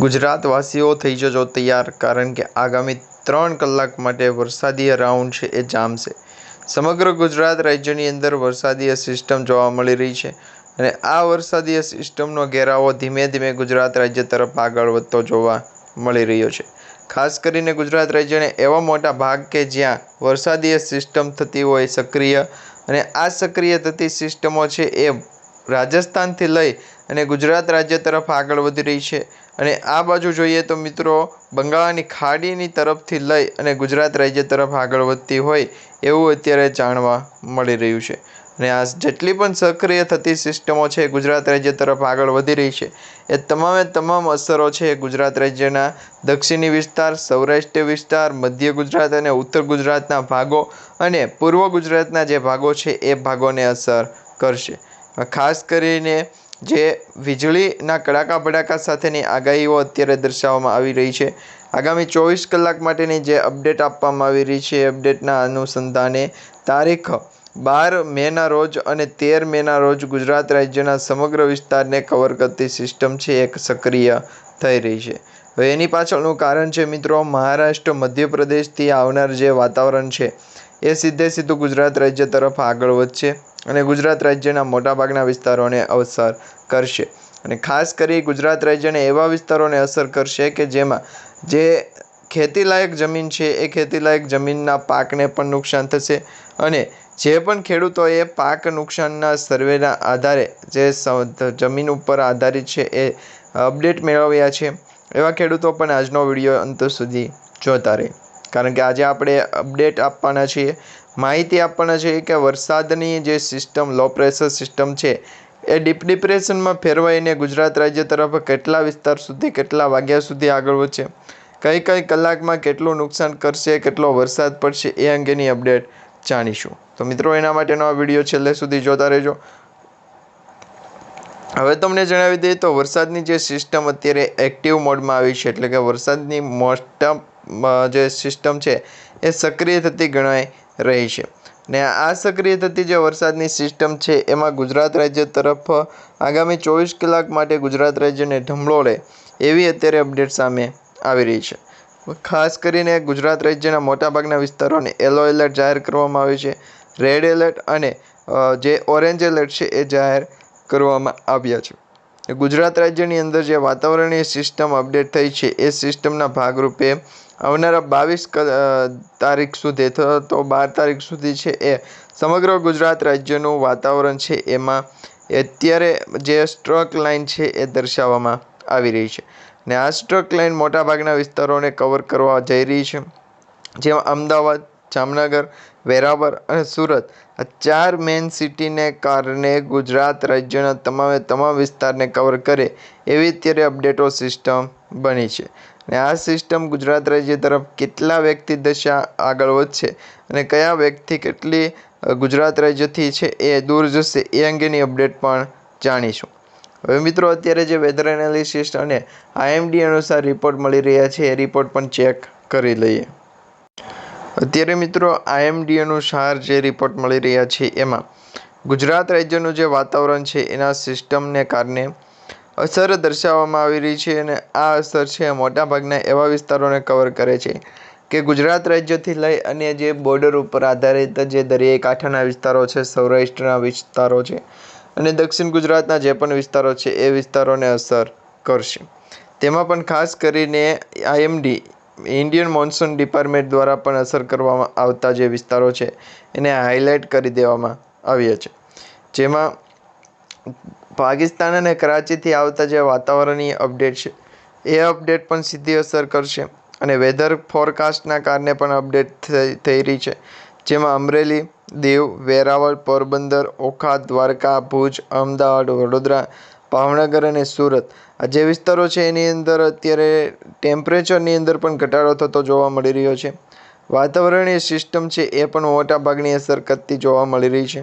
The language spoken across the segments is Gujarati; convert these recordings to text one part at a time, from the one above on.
ગુજરાતવાસીઓ થઈ જજો તૈયાર, કારણ કે આગામી ત્રણ કલાક માટે વરસાદીય રાઉન્ડ છે, એ જામશે સમગ્ર ગુજરાત રાજ્યની અંદર વરસાદીય સિસ્ટમ જોવા મળી રહી છે અને આ વરસાદીય સિસ્ટમનો ઘેરાવો ધીમે ધીમે ગુજરાત રાજ્ય તરફ આગળ વધતો જોવા મળી રહ્યો છે. ખાસ કરીને ગુજરાત રાજ્યને એવા મોટા ભાગ કે જ્યાં વરસાદીય સિસ્ટમ થતી હોય સક્રિય અને આ સક્રિય થતી સિસ્ટમો છે, એ રાજસ્થાનથી લઈ અને ગુજરાત રાજ્ય તરફ આગળ વધી રહી છે. અને આ બાજુ જોઈએ તો મિત્રો, બંગાળની ખાડીની તરફથી લઈ અને ગુજરાત રાજ્ય તરફ આગળ વધતી હોય એવું અત્યારે જાણવા મળી રહ્યું છે. અને આ જેટલી પણ સક્રિય થતી સિસ્ટમો છે, ગુજરાત રાજ્ય તરફ આગળ વધી રહી છે, એ તમામે તમામ અસરો છે ગુજરાત રાજ્યના દક્ષિણી વિસ્તાર, સૌરાષ્ટ્ર વિસ્તાર, મધ્ય ગુજરાત અને ઉત્તર ગુજરાતના ભાગો અને પૂર્વ ગુજરાતના જે ભાગો છે, એ ભાગોને અસર કરશે. ખાસ કરીને જે વીજળીના કડાકા ભડાકા સાથેની આગાહીઓ અત્યારે દર્શાવવામાં આવી રહી છે. આગામી ચોવીસ કલાક માટેની જે અપડેટ આપવામાં આવી રહી છે અપડેટના અનુસંધાને તારીખ બાર મેના રોજ અને તેર મેના રોજ ગુજરાત રાજ્યના સમગ્ર વિસ્તારને કવર કરતી સિસ્ટમ છે, એક સક્રિય થઈ રહી છે. હવે એની પાછળનું કારણ છે મિત્રો, મહારાષ્ટ્ર, મધ્યપ્રદેશથી આવનાર જે વાતાવરણ છે, એ સીધે સીધું ગુજરાત રાજ્ય તરફ આગળ વધશે. અને ગુજરાત રાજ્યના મોટાભાગના વિસ્તારોને અસર કરશે. અને ખાસ કરી ગુજરાત રાજ્યને એવા વિસ્તારોને અસર કરશે કે જેમાં જે ખેતીલાયક જમીન છે, એ ખેતીલાયક જમીનના પાકને પણ નુકસાન થશે અને જે પણ ખેડૂતોએ પાક નુકસાનના સર્વેના આધારે જે જમીન ઉપર આધારિત છે, એ અપડેટ મેળવ્યા છે. એવા ખેડૂતો પણ આજનો વીડિયો અંત સુધી જોતા રહે. કારણ કે આજે આપણે અપડેટ આપવાના છીએ. માહિતી આપવાના છીએ કે વરસાદની જે સિસ્ટમ લો પ્રેશર સિસ્ટમ છે, એ ડીપ ડિપ્રેશનમાં ફેરવાઈને ગુજરાત રાજ્ય તરફ કેટલા વિસ્તાર સુધી, કેટલા વાગ્યા સુધી આગળ વધશે? કઈ કઈ કલાકમાં કેટલું નુકસાન કરશે, કેટલો વરસાદ પડશે, એ અંગેની અપડેટ જાણીશું. તો મિત્રો, એના માટેનો આ વીડિયો છેલ્લે સુધી જોતા રહેજો. હવે તમને જણાવી દઈએ તો વરસાદની જે સિસ્ટમ અત્યારે એક્ટિવ મોડમાં આવી છે, એટલે કે વરસાદની મોસ્ટમ જે સિસ્ટમ છે, એ સક્રિય થતી ગણાય રહી છે. ને આ સક્રિય થતી જે વરસાદની સિસ્ટમ છે, એમાં ગુજરાત રાજ્ય તરફ આગામી ચોવીસ કલાક માટે ગુજરાત રાજ્યને ઢમળો લે એવી અત્યારે અપડેટ સામે આવી રહી છે. ખાસ કરીને ગુજરાત રાજ્યના મોટાભાગના વિસ્તારોને યલો એલર્ટ જાહેર કરવામાં આવ્યું છે રેડ એલર્ટ અને જે ઓરેન્જ એલર્ટ છે, એ જાહેર કરવામાં આવ્યા છે. ગુજરાત રાજ્યની અંદર જે વાતાવરણીય સિસ્ટમ અપડેટ થઈ છે, એ સિસ્ટમના ભાગરૂપે આવનારા બાવીસ તારીખ સુધી તો બાર તારીખ સુધી છે એ. સમગ્ર ગુજરાત રાજ્યનું વાતાવરણ છે એમાં અત્યારે જે સ્ટ્રક લાઇન છે એ દર્શાવવામાં આવી રહી છે. ને આ સ્ટ્રક લાઇન મોટાભાગના વિસ્તારોને કવર કરવા જઈ રહી છે. જેમાં અમદાવાદ, જામનગર, વેરાવળ અને સુરત આ ચાર મેઇન સિટીને કારણે ગુજરાત રાજ્યના તમામે તમામ વિસ્તારને કવર કરે એવી અત્યારે અપડેટો સિસ્ટમ બની છે. અને આ સિસ્ટમ ગુજરાત રાજ્ય તરફ કેટલા વ્યક્તિ દશા આગળ વધશે અને કયા વ્યક્તિ કેટલી ગુજરાત રાજ્યથી છે એ દૂર જશે એ અંગેની અપડેટ પણ જાણીશું. હવે મિત્રો, અત્યારે જે વેધર એનાલિસિસ અને આઈએમડી અનુસાર રિપોર્ટ મળી રહ્યા છે, એ રિપોર્ટ પણ ચેક કરી લઈએ. અત્યારે મિત્રો આઈએમડી અનુસાર જે રિપોર્ટ મળી રહ્યા છે, એમાં ગુજરાત રાજ્યનું જે વાતાવરણ છે, એના સિસ્ટમને કારણે અસર દર્શાવવામાં આવી રહી છે અને આ અસર છે મોટાભાગના એવા વિસ્તારોને કવર કરે છે કે ગુજરાત રાજ્યથી લઈ અને જે બોર્ડર ઉપર આધારિત જે દરિયાઈ કાંઠાના વિસ્તારો છે, સૌરાષ્ટ્રના વિસ્તારો છે અને દક્ષિણ ગુજરાતના જે પણ વિસ્તારો છે એ વિસ્તારોને અસર કરશે. તેમાં પણ ખાસ કરીને આઈએમડી ઇન્ડિયન મોન્સૂન ડિપાર્ટમેન્ટ દ્વારા પણ અસર કરવામાં આવતા જે વિસ્તારો છે એને હાઇલાઇટ કરી દેવામાં આવ્યા છે. જેમાં પાકિસ્તાન અને કરાચીથી આવતા જે વાતાવરણીય અપડેટ છે, એ અપડેટ પણ સીધી અસર કરશે અને વેધર ફોરકાસ્ટના કારણે પણ અપડેટ થઈ રહી છે. જેમાં અમરેલી, દીવ, વેરાવળ, પોરબંદર, ઓખા, દ્વારકા, ભુજ, અમદાવાદ, વડોદરા, ભાવનગર અને સુરત આ જે વિસ્તારો છે એની અંદર અત્યારે ટેમ્પરેચરની અંદર પણ ઘટાડો થતો જોવા મળી રહ્યો છે. વાતાવરણીય સિસ્ટમ છે એ પણ મોટાભાગની અસર કરતી જોવા મળી રહી છે.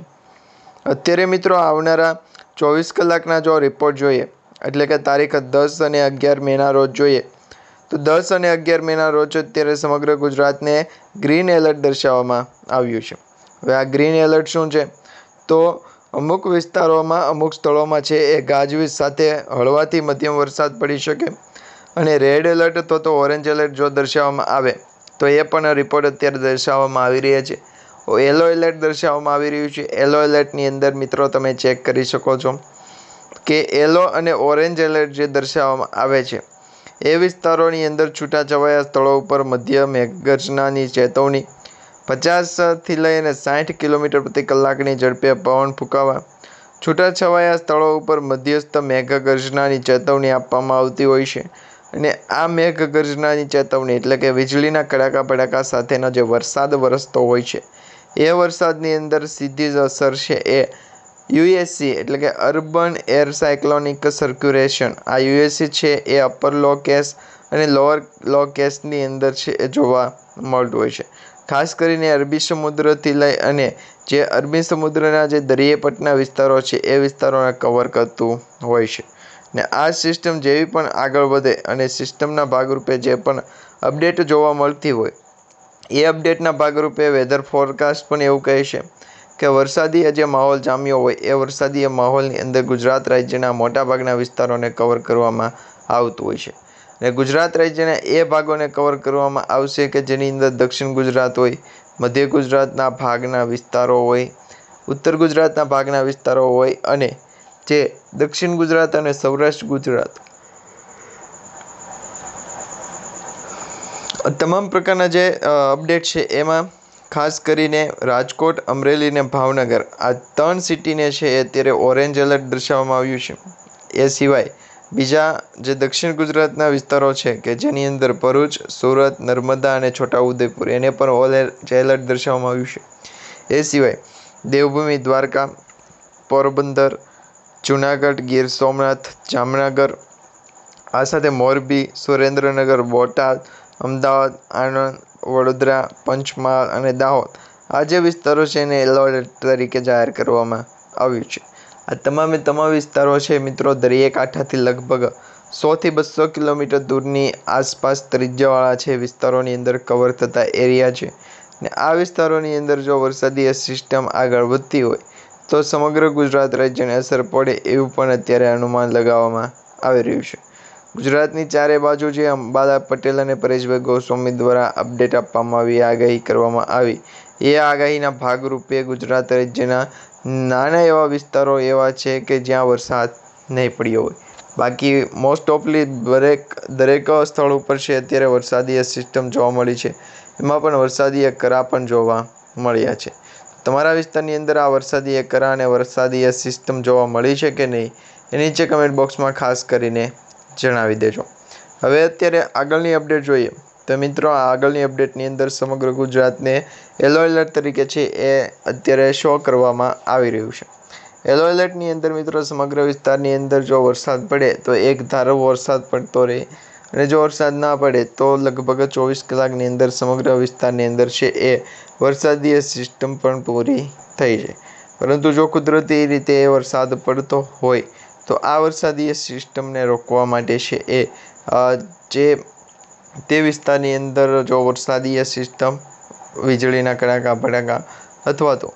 અત્યારે મિત્રો આવનારા ચોવીસ કલાકના જો રિપોર્ટ જોઈએ, એટલે કે તારીખ દસ અને અગિયાર મેના રોજ જોઈએ, તો દસ અને અગિયાર મેના રોજ અત્યારે સમગ્ર ગુજરાતને ગ્રીન એલર્ટ દર્શાવવામાં આવ્યું છે. હવે આ ગ્રીન એલર્ટ શું છે? તો અમુક વિસ્તારોમાં, અમુક સ્થળોમાં છે એ ગાજવીજ સાથે હળવાથી મધ્યમ વરસાદ પડી શકે અને રેડ એલર્ટ અથવા તો ઓરેન્જ એલર્ટ જો દર્શાવવામાં આવે, તો એ પણ રિપોર્ટ અત્યારે દર્શાવવામાં આવી રહ્યા છે. યલો એલર્ટ દર્શાવવામાં આવી રહ્યું છે. યલો એલર્ટની અંદર મિત્રો તમે ચેક કરી શકો છો કે યલો અને ઓરેન્જ એલર્ટ જે દર્શાવવામાં આવે છે, એ વિસ્તારોની અંદર છૂટાછવાયા સ્થળો ઉપર મધ્ય મેઘગર્જનાની ચેતવણી પચાસથી લઈને સાઠ કિલોમીટર પ્રતિ કલાકની ઝડપે પવન ફૂંકાવા, છૂટાછવાયા સ્થળો ઉપર મધ્યસ્થ મેઘગર્જનાની ચેતવણી આપવામાં આવતી હોય છે. અને આ મેઘગર્જનાની ચેતવણી એટલે કે વીજળીના કડાકા ભડાકા સાથેનો જે વરસાદ વરસતો હોય છે એ વરસાદની અંદર સીધી જ અસર છે એ યુએસસી, એટલે કે અર્બન એર સાયક્લોનિક સર્ક્યુલેશન આ યુએસસી છે, એ અપર લો કેસ અને લોઅર લો કેસની અંદર છે, એ જોવા મળતું હોય છે. ખાસ કરીને અરબી સમુદ્રથી લઈ અને જે અરબી સમુદ્રના જે દરિયાપટના વિસ્તારો છે, એ વિસ્તારોને કવર કરતું હોય છે. ને આ સિસ્ટમ જેવી પણ આગળ વધે અને સિસ્ટમના ભાગરૂપે જે પણ અપડેટ જોવા મળતી હોય એ અપડેટના ભાગરૂપે વેધર ફોરકાસ્ટ પણ એવું કહે છે કે વરસાદી જે માહોલ જામ્યો હોય એ વરસાદી માહોલની અંદર ગુજરાત રાજ્યના મોટાભાગના વિસ્તારોને કવર કરવામાં આવતું હોય છે. અને ગુજરાત રાજ્યના એ ભાગોને કવર કરવામાં આવશે કે જેની અંદર દક્ષિણ ગુજરાત હોય, મધ્ય ગુજરાતના ભાગના વિસ્તારો હોય, ઉત્તર ગુજરાતના ભાગના વિસ્તારો હોય અને જે દક્ષિણ ગુજરાત અને સૌરાષ્ટ્ર ગુજરાત તમામ પ્રકારના જે અપડેટ છે એમાં ખાસ કરીને રાજકોટ, અમરેલી અને ભાવનગર, આ ત્રણ સિટીને છે એ અત્યારે ઓરેન્જ એલર્ટ દર્શાવવામાં આવ્યું છે. એ સિવાય બીજા જે દક્ષિણ ગુજરાતના વિસ્તારો છે કે જેની અંદર ભરૂચ, સુરત, નર્મદા અને છોટાઉદેપુર એને પણ ઓરેન્જ એલર્ટ દર્શાવવામાં આવ્યું છે. એ સિવાય દેવભૂમિ, દ્વારકા, પોરબંદર, જુનાગઢ, ગીર સોમનાથ, જામનગર, આ સાથે મોરબી, સુરેન્દ્રનગર, બોટાદ અમદાવાદ, આણંદ, વડોદરા, પંચમહાલ અને દાહોદ આ જે વિસ્તારો છે એને યલો એલર્ટ તરીકે જાહેર કરવામાં આવ્યું છે. આ તમામે તમામ વિસ્તારો છે મિત્રો દરિયા કાંઠાથી લગભગ સોથી બસો કિલોમીટર દૂરની આસપાસ ત્રિજ્યાવાળા છે વિસ્તારોની અંદર કવર થતા એરિયા છે. ને આ વિસ્તારોની અંદર જો વરસાદી સિસ્ટમ આગળ વધતી હોય, તો સમગ્ર ગુજરાત રાજ્યને અસર પડે એવું પણ અત્યારે અનુમાન લગાવવામાં આવી રહ્યું છે. ગુજરાતની ચારે બાજુ જે અંબાલા પટેલ અને પરેશભાઈ ગોસ્વામી દ્વારા અપડેટ આપવામાં આવી આગાહી કરવામાં આવી. એ આગાહીના ભાગરૂપે ગુજરાત રાજ્યના નાના એવા વિસ્તારો એવા છે કે જ્યાં વરસાદ નહીં પડ્યો હોય. બાકી મોસ્ટ ઓફલી દરેક દરેક સ્થળ ઉપર છે, અત્યારે વરસાદીય સિસ્ટમ જોવા મળી છે. એમાં પણ વરસાદીય કરા પણ જોવા મળ્યા છે. તમારા વિસ્તારની અંદર આ વરસાદીય કરા અને વરસાદીય સિસ્ટમ જોવા મળી છે કે નહીં? એ નીચે કમેન્ટ બોક્સમાં ખાસ કરીને જણાવી દેજો. હવે અત્યારે આગળની અપડેટ જોઈએ. તો મિત્રો, આ આગળની અપડેટની અંદર સમગ્ર ગુજરાતને યલો એલર્ટ તરીકે છે એ અત્યારે શો કરવામાં આવી રહ્યું છે. યલો એલર્ટની અંદર મિત્રો, સમગ્ર વિસ્તારની અંદર જો વરસાદ પડે, તો એક ધારો વરસાદ પડતો રહે. અને જો વરસાદ ના પડે, તો લગભગ ચોવીસ કલાકની અંદર સમગ્ર વિસ્તારની અંદર છે એ વરસાદી સિસ્ટમ પણ પૂરી થઈ જાય પરંતુ જો કુદરતી રીતે વરસાદ પડતો હોય તો આ વરસાદી સિસ્ટમને રોકવા માટે છે એ જે તે વિસ્તારની અંદર જો વરસાદીય સિસ્ટમ વીજળીના કડાકા, ભડાકા અથવા તો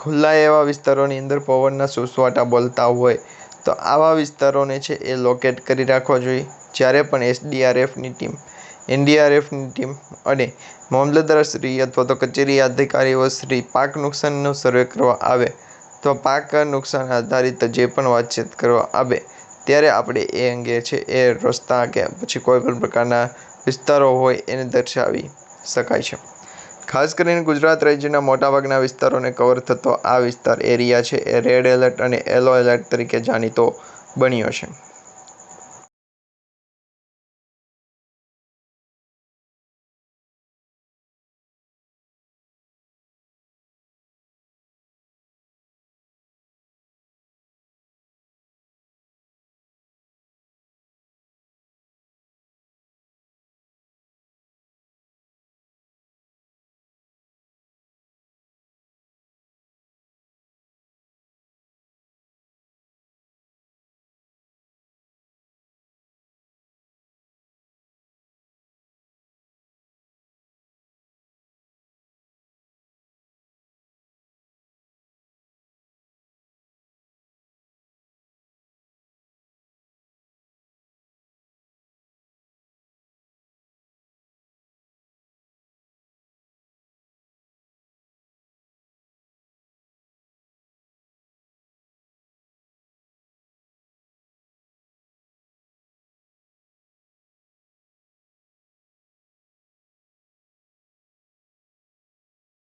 ખુલ્લા એવા વિસ્તારોની અંદર પવનના સુસવાટા બોલતા હોય, તો આવા વિસ્તારોને છે એ લોકેટ કરી રાખવા જોઈએ. જ્યારે પણ એસડીઆરએફની ટીમ એનડીઆરએફની ટીમ અને મામલતદારશ્રી અથવા તો કચેરી અધિકારીઓ શ્રી પાક નુકસાનનો સર્વે કરવા આવે તો પાક નુકસાન આધારિત જે પણ વાતચીત કરવા આવે, ત્યારે આપણે એ અંગે છે એ રસ્તા કે પછી કોઈ પણ પ્રકારના વિસ્તારો હોય એને દર્શાવી શકાય છે. ખાસ કરીને ગુજરાત રાજ્યના મોટાભાગના વિસ્તારોને કવર થતો આ વિસ્તાર એરિયા છે એ રેડ એલર્ટ અને યલો એલર્ટ તરીકે જાણીતો બન્યો છે.